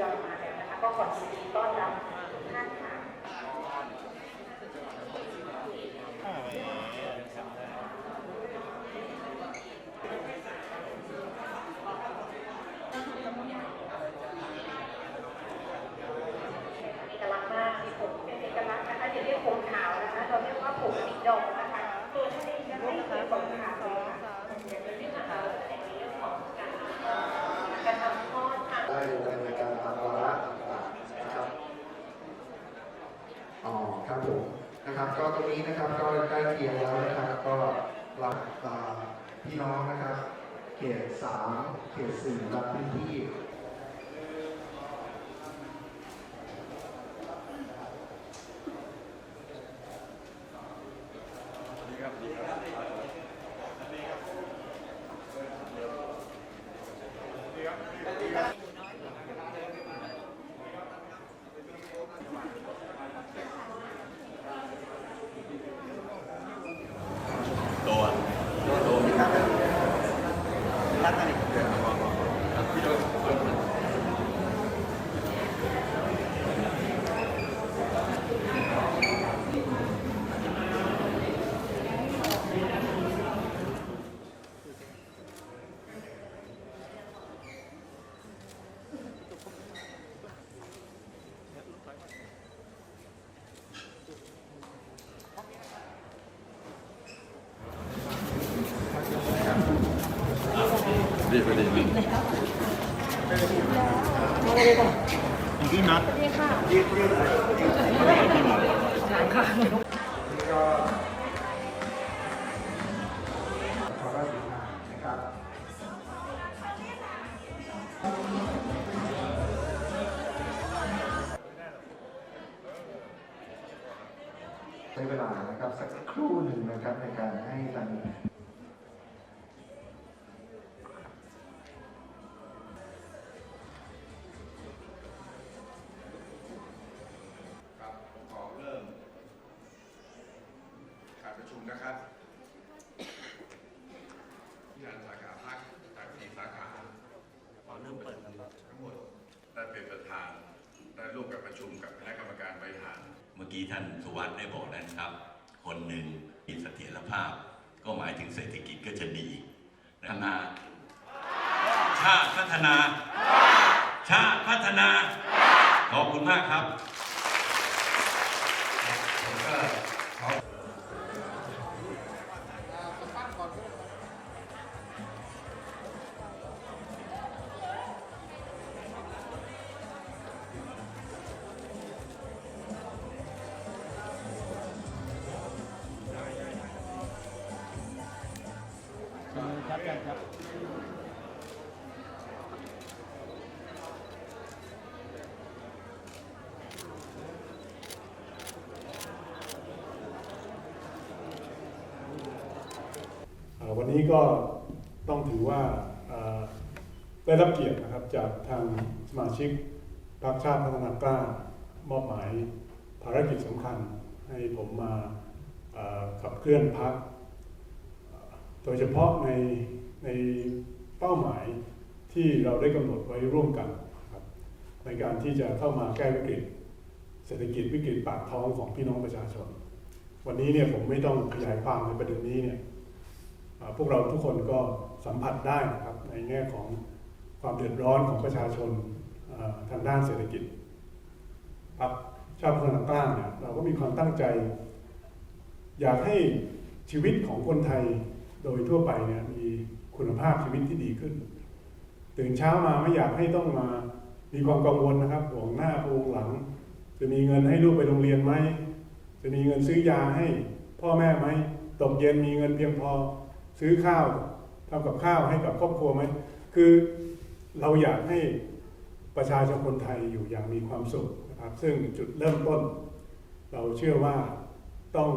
ยอยมาแล้วนะคะ ก็ขอยินดีต้อนรับทุกท่านค่ะ เอกลักษณ์มากมีผมเป็นเอกลักษณ์นะคะอย่าเรียกผมขาวนะคะ เราเรียกว่าผมสีดอกนะคะ ตัวท่านเองจะไม่เป็นผมขาวเลยค่ะอย่าไปเรียกนะคะในเรื่องของการการทำคลอดค่ะ ได้ลงในการทำวาระต่างๆนะครับ อ๋อครับผมนะครับ ก็ตรงนี้นะครับก็ใกล้เคียงแล้วนะครับก็รับอ่าพี่น้องนะครับ เขตสามเขตสี่รับพื้นที่ วัดได้บอกแล้วนะครับ คนหนึ่งมีเสถียรภาพ ก็หมายถึงเศรษฐกิจก็จะดีพัฒนา ชาติพัฒนา ชาติพัฒนา ขอบคุณมากครับ วันนี้ก็ต้องถือว่าได้รับเกียรตินะครับจากทางสมาชิกพรรคชาติพัฒนากล้ามอบหมายภารกิจสำคัญให้ผมมาขับเคลื่อนพรรคโดยเฉพาะในในเป้าหมายที่เราได้กำหนดไว้ร่วมกันครับในการที่จะเข้ามาแก้วิกฤต เศรษฐกิจวิกฤตปากท้องของพี่น้องประชาชน วันนี้เนี่ยผมไม่ต้องขยายความในประเด็นนี้เนี่ย พวกเราทุกคนก็สัมผัสได้นะครับในแง่ของความเดือดร้อนของประชาชนทางด้านเศรษฐกิจพรรคชาติพัฒนากล้าเนี่ยเราก็มีความตั้งใจ อยากให้ชีวิตของคนไทยโดยทั่วไปเนี่ยมีคุณภาพชีวิตที่ดีขึ้น ตื่นเช้ามาไม่อยากให้ต้องมามีความกังวลนะครับห่วงหน้าห่วงหลัง จะมีเงินให้ลูกไปโรงเรียนไหมจะมีเงินซื้อยาให้พ่อแม่ไหมตกเย็นมีเงินเพียงพอ ซื้อข้าวทำกับข้าวให้กับครอบครัวไหมคือเราอยากให้ประชาชนคนไทยอยู่อย่างมีความสุขนะครับซึ่งจุดเริ่มต้น เราเชื่อว่าต้อง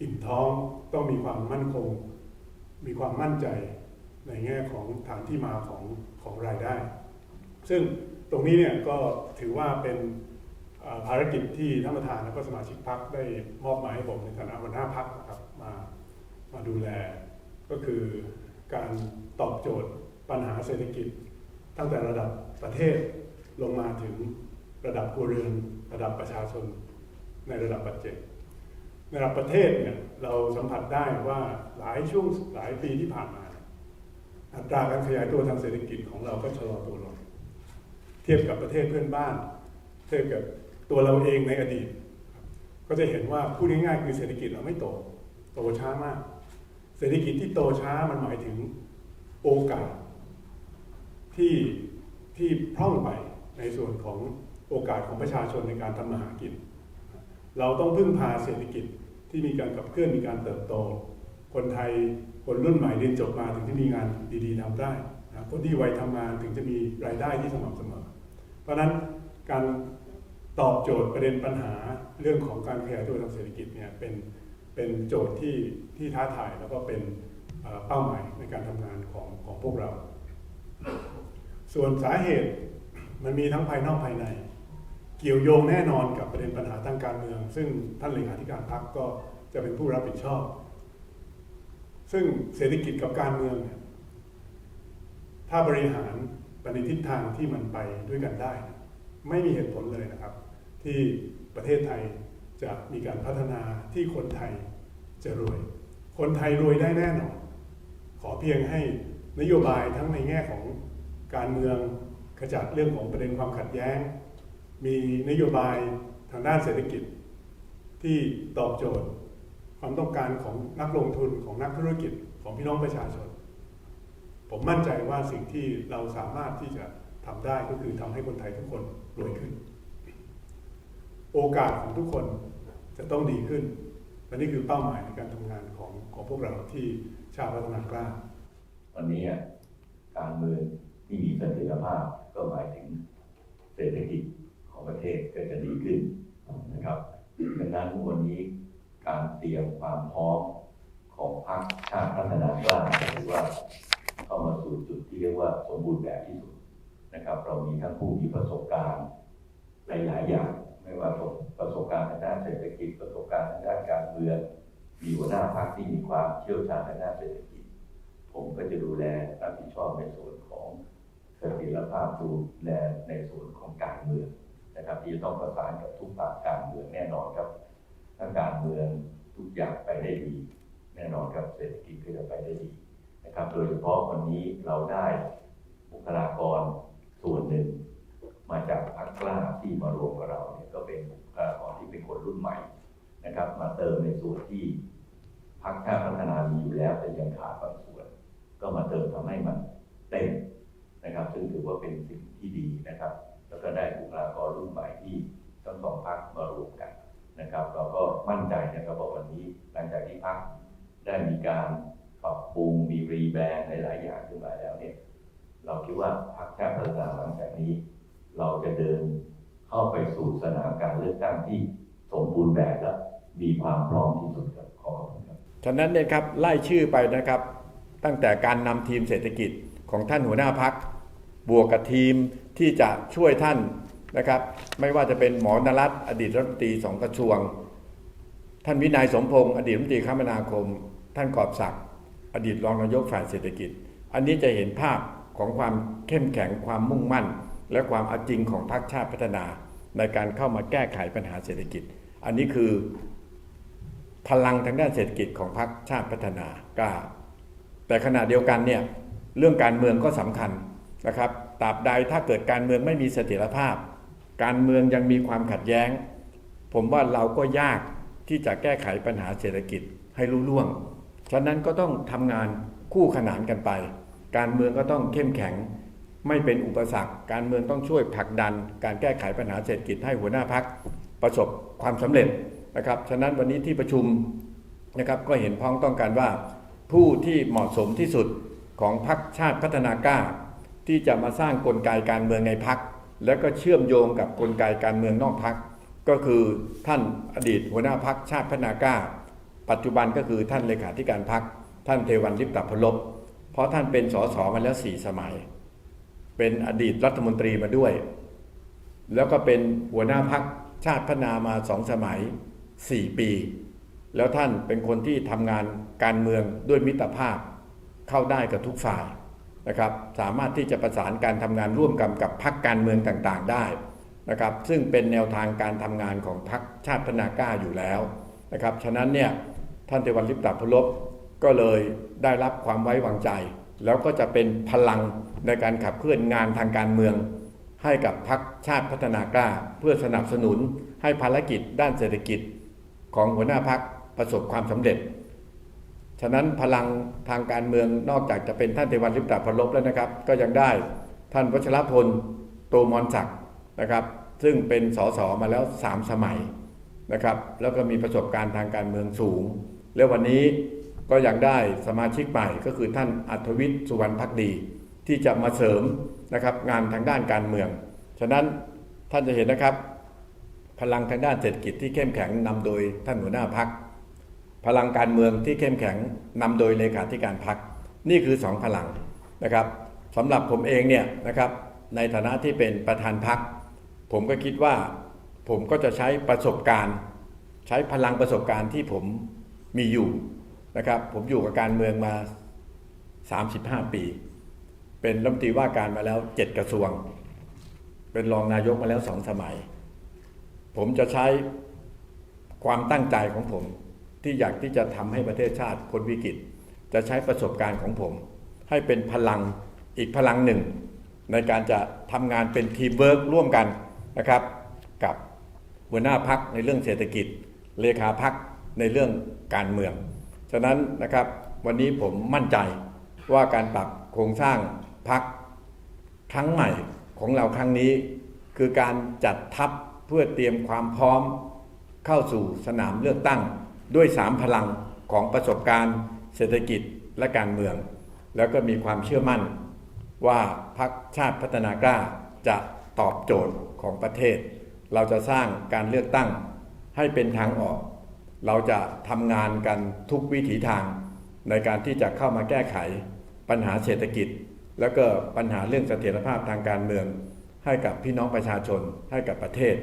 อิ่มท้องต้องมีความมั่นคง มีความมั่นใจในแง่ของฐานที่มาของของรายได้ ซึ่งตรงนี้เนี่ยก็ถือว่าเป็นภารกิจที่ท่านประธานและก็สมาชิกพรรคได้มอบหมายให้ผมในฐานะหัวหน้าพรรคนะครับมามาดูแล ก็คือการตอบโจทย์ปัญหาเศรษฐกิจ ตั้งแต่ระดับประเทศลงมาถึงระดับครัวเรือนระดับประชาชนในระดับปัจเจกในระดับประเทศเนี่ยเราสัมผัสได้ว่าหลายช่วงหลายปีที่ผ่านมา อัตราการขยายตัวทางเศรษฐกิจของเราก็ชะลอตัวลงเทียบกับประเทศเพื่อนบ้าน เทียบกับตัวเราเองในอดีต ก็จะเห็นว่าพูดง่ายๆคือเศรษฐกิจเราไม่โตโตช้ามาก เศรษฐกิจที่โตช้ามันหมายถึงโอกาสที่ที่พร่องไปในส่วนของโอกาสของประชาชนในการทำมาหากิน เราต้องพึ่งพาเศรษฐกิจที่มีการขับเคลื่อนมีการเติบโต คนไทยคนรุ่นใหม่เรียนจบมาถึงจะมีงานดีๆทำได้นะคนที่วัยทำงานถึงจะมีรายได้ที่สม่ำเสมอ เพราะฉะนั้นการตอบโจทย์ประเด็นปัญหาเรื่องของการขยายตัวทางเศรษฐกิจเนี่ยเป็น เป็นโจทย์ที่ที่ท้าทายแล้วก็เป็นเป้าหมายในการทำงานของของพวกเรา ส่วนสาเหตุมันมีทั้งภายนอกภายใน เกี่ยวโยงแน่นอนกับประเด็นปัญหาทางการเมือง ซึ่งท่านเลขาธิการพรรคก็จะเป็นผู้รับผิดชอบ ซึ่งเศรษฐกิจกับการเมืองเนี่ยถ้าบริหารไปในทิศทางที่มันไปด้วยกันได้ ไม่มีเหตุผลเลยนะครับ ที่ประเทศไทย จะมีการพัฒนาที่คนไทยจะรวย คนไทยรวยได้แน่นอน ขอเพียงให้นโยบายทั้งในแง่ของการเมืองขจัดเรื่องของประเด็นความขัดแย้ง มีนโยบายทางด้านเศรษฐกิจ ที่ตอบโจทย์ ความต้องการของนักลงทุนของนักธุรกิจของพี่น้องประชาชน ผมมั่นใจว่าสิ่งที่เราสามารถที่จะทำได้ก็คือทำให้คนไทยทุกคนรวยขึ้น โอกาสของทุกคน จะต้องดีขึ้นและนี่คือเป้าหมายในการทำงานของของพวกเราที่ชาติพัฒนากล้า วันนี้การเมืองที่มีเสถียรภาพก็หมายถึงเศรษฐกิจของประเทศก็จะดีขึ้นนะครับดังนั้นวันนี้การเตรียมความพร้อมของพรรคชาติพัฒนากล้าถือว่าเข้ามาสู่จุดที่เรียกว่าสมบูรณ์แบบที่สุดนะครับ เรามีทั้งผู้มีประสบการณ์หลายๆอย่างไม่ว่าประสบ การณ์ทางด้านเศรษฐกิจ ประสบการณ์ทางด้านการเมือง มีหัวหน้าพรรคที่มีความเชี่ยวชาญทางด้านเศรษฐกิจ ผมก็จะดูแลรับผิดชอบในส่วนของเสถียรภาพดูแลในส่วนของการเมืองนะครับ ที่จะต้องประสานกับทุกภาคการเมืองแน่นอนครับถ้าการเมืองทุกอย่างไปได้ดี แน่นอนครับเศรษฐกิจก็จะไปได้ดีนะครับ โดยเฉพาะวันนี้เราได้บุคลากรส่วนหนึ่ง มาจากพรรคกล้าที่มารวมกับเราเนี่ยก็เป็นบุคลากรที่เป็นคนรุ่นใหม่นะครับ มาเติมในส่วนที่พรรคชาติพัฒนามีอยู่แล้วแต่ยังขาดบางส่วน ก็มาเติมทำให้มันเต็มนะครับ ซึ่งถือว่าเป็นสิ่งที่ดีนะครับ แล้วก็ได้บุคลากรรุ่นใหม่ที่ทั้งสองพรรคมารวมกันนะครับ เราก็มั่นใจนะครับว่าวันนี้หลังจากที่พรรคได้มีการปรับปรุงมีรีแบรนด์หลายๆอย่างขึ้นมาแล้วเนี่ย เราคิดว่าพรรคชาติพัฒนาหลังจากนี้ เราจะเดินเข้าไปสู่สนามการเลือกตั้งที่สมบูรณ์แบบและมีความพร้อมที่สุดครับขอขอบคุณครับฉะนั้นเนี่ยครับไล่ชื่อไปนะครับ ตั้งแต่การนำทีมเศรษฐกิจของท่านหัวหน้าพักบวกกับทีมที่จะช่วยท่านนะครับ ไม่ว่าจะเป็นหมอนรัตน์อดีตรัฐมนตรีสองกระทรวง ท่านวินัยสมพงศ์อดีตรัฐมนตรีคมนาคม ท่านกอบศักดิ์อดีตรองนายกฝ่ายเศรษฐกิจ อันนี้จะเห็นภาพของความเข้มแข็งความมุ่งมั่น และความเอาจริงของพรรคชาติพัฒนา ในการเข้ามาแก้ไขปัญหาเศรษฐกิจ อันนี้คือพลังทางด้านเศรษฐกิจของพรรคชาติพัฒนากล้าแต่ขณะเดียวกันเนี่ยเรื่องการเมืองก็สำคัญนะครับตราบใดถ้าเกิดการเมืองไม่มีเสถียรภาพ การเมืองยังมีความขัดแย้ง ผมว่าเราก็ยากที่จะแก้ไขปัญหาเศรษฐกิจให้รุ่ล่วง ฉะนั้นก็ต้องทำงานคู่ขนานกันไป การเมืองก็ต้องเข้มแข็ง ไม่เป็นอุปสรรค การเมืองต้องช่วยผลักดัน การแก้ไขปัญหาเศรษฐกิจให้หัวหน้าพักประสบความสำเร็จนะครับ ฉะนั้นวันนี้ที่ประชุมนะครับก็เห็นพ้องต้องการว่า ผู้ที่เหมาะสมที่สุดของพรรคชาติพัฒนากล้า ที่จะมาสร้างกลไกการเมืองในพัก แล้วก็เชื่อมโยงกับกลไกการเมืองนอกพัก ก็คือท่านอดีตหัวหน้าพักชาติพัฒนากล้า ปัจจุบันก็คือท่านเลขาธิการพักท่านเทวันลิปตพลบเพราะท่านเป็นสสมาแล้วสี่สมัย เป็นอดีตรัฐมนตรีมาด้วย แล้วก็เป็นหัวหน้าพักชาติพัฒนามาสองสมัยสี่ปี แล้วท่านเป็นคนที่ทำงานการเมืองด้วยมิตรภาพเข้าได้กับทุกฝ่ายนะครับ สามารถที่จะประสานการทำงานร่วมกันกับพรรคการเมืองต่างๆได้นะครับ ซึ่งเป็นแนวทางการทำงานของพรรคชาติพัฒนากล้าอยู่แล้วนะครับ ฉะนั้นเนี่ยท่านเทวันลิปตาพลบก็เลยได้รับความไว้วางใจ แล้วก็จะเป็นพลัง ในการขับเคลื่อนงานทางการเมือง ให้กับพรรคชาติพัฒนากล้า เพื่อสนับสนุนให้ภารกิจด้านเศรษฐกิจของหัวหน้าพรรคประสบความสำเร็จ ฉะนั้นพลังทางการเมืองนอกจากจะเป็นท่านเทวันลิปตาพลบแล้วนะครับ ก็ยังได้ท่านวัชรพลโตมอนศักดิ์นะครับ ซึ่งเป็นสสมาแล้ว 3 สมัยนะครับ แล้วก็มีประสบการณ์ทางการเมืองสูง และวันนี้ก็ยังได้สมาชิกใหม่ก็คือท่านอัธวิทย์สุวรรณพักดี ที่จะมาเสริมนะครับงานทางด้านการเมือง ฉะนั้นท่านจะเห็นนะครับ พลังทางด้านเศรษฐกิจที่เข้มแข็งนำโดยท่านหัวหน้าพัก พลังการเมืองที่เข้มแข็งนำโดยเลขาธิการพัก นี่คือสองพลังนะครับสำหรับผมเองเนี่ยนะครับในฐานะที่เป็นประธานพัก ผมก็คิดว่าผมก็จะใช้ประสบการณ์ ใช้พลังประสบการณ์ที่ผมมีอยู่นะครับผมอยู่กับการเมืองมา 35 ปี เป็นรัฐมนตรีว่าการมาแล้ว7กระทรวง เป็นรองนายกมาแล้วสองสมัย ผมจะใช้ความตั้งใจของผมที่อยากที่จะทำให้ประเทศชาติพ้นวิกฤต จะใช้ประสบการณ์ของผม ให้เป็นพลังอีกพลังหนึ่ง ในการจะทำงานเป็นทีมเวิร์กร่วมกันนะครับ กับหัวหน้าพักในเรื่องเศรษฐกิจ เลขาพักในเรื่องการเมือง ฉะนั้นนะครับวันนี้ผมมั่นใจว่าการปรับโครงสร้าง พักครั้งใหม่ของเราครั้งนี้ คือการจัดทัพเพื่อเตรียมความพร้อมเข้าสู่สนามเลือกตั้ง ด้วยสามพลังของประสบการณ์เศรษฐกิจและการเมือง แล้วก็มีความเชื่อมั่นว่าพรรคชาติพัฒนากล้าจะตอบโจทย์ของประเทศ เราจะสร้างการเลือกตั้งให้เป็นทางออก เราจะทำงานกันทุกวิถีทางในการที่จะเข้ามาแก้ไขปัญหาเศรษฐกิจ แล้วก็ปัญหาเรื่องเสถียรภาพทางการเมือง ให้กับพี่น้องประชาชน ให้กับประเทศ